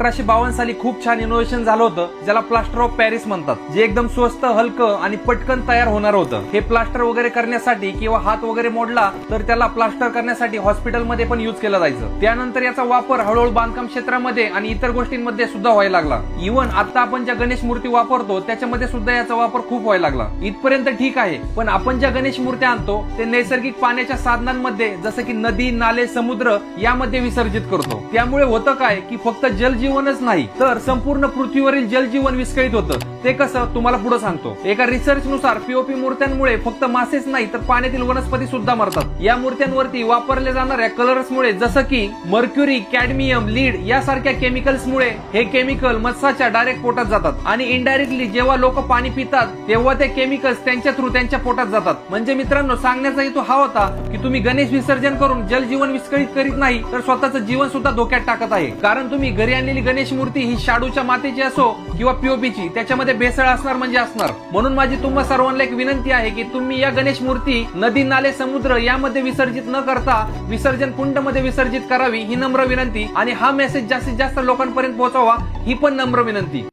अठराशे बावन्न साली खूप छान इनोव्हेशन झालं होतं ज्याला प्लास्टर ऑफ पॅरिस म्हणतात जे एकदम स्वस्त हलकं आणि पटकन तयार होणार होतं. हे प्लास्टर वगैरे करण्यासाठी किंवा हात वगैरे मोडला तर त्याला प्लास्टर करण्यासाठी हॉस्पिटलमध्ये पण युज केलं जायचं. त्यानंतर याचा वापर हळूहळू बांधकाम क्षेत्रामध्ये आणि इतर गोष्टींमध्ये सुद्धा व्हायला लागला. इव्हन आता आपण ज्या गणेश मूर्ती वापरतो त्याच्यामध्ये सुद्धा याचा वापर खूप व्हायला लागला. इथपर्यंत ठीक आहे पण आपण ज्या गणेश मूर्त्या आणतो ते नैसर्गिक पाण्याच्या साधनांमध्ये जसं की नदी नाले समुद्र यामध्ये विसर्जित करतो. त्यामुळे होतं काय की फक्त जलजीवनच नाही. तर संपूर्ण पृथ्वीवरील जलजीवन विस्कळीत होतं. ते कसं? तुम्हाला पुढे सांगतो. एका रिसर्च नुसार पीओपी मूर्त्यांमुळे फक्त मासेच नाही तर पाण्यातील वनस्पती सुद्धा मरतात. या मूर्त्यांवरती वापरल्या जाणाऱ्या कलर्समुळे जसं की मर्क्युरी कॅडमियम लीड यासारख्या केमिकल्समुळे हे केमिकल मत्स्याच्या डायरेक्ट पोटात जातात. आणि इनडायरेक्टली जेव्हा लोक पाणी पितात तेव्हा ते केमिकल्स त्यांच्या थ्रू त्यांच्या पोटात जातात. म्हणजे मित्रांनो सांगण्याचा हेतू हा होता की तुम्ही गणेश विसर्जन करून जलजीवन विस्कळीत करीत नाही तर स्वतःचं जीवन सुद्धा धोक्यात टाकत आहे. कारण तुम्ही घरी आणलेली गणेश मूर्ती ही शाडूच्या मातीची असो किंवा पीओपीची त्याच्यामध्ये भेसळ असणार म्हणजे असणार. म्हणून माझी तुम्हा सर्वांना एक विनंती आहे की तुम्ही या गणेश मूर्ती नदी नाले समुद्र यामध्ये विसर्जित न करता विसर्जन कुंडमध्ये विसर्जित करावी ही नम्र विनंती आणि हा मेसेज जास्तीत जास्त लोकांपर्यंत पोहोचवा ही पण नम्र विनंती.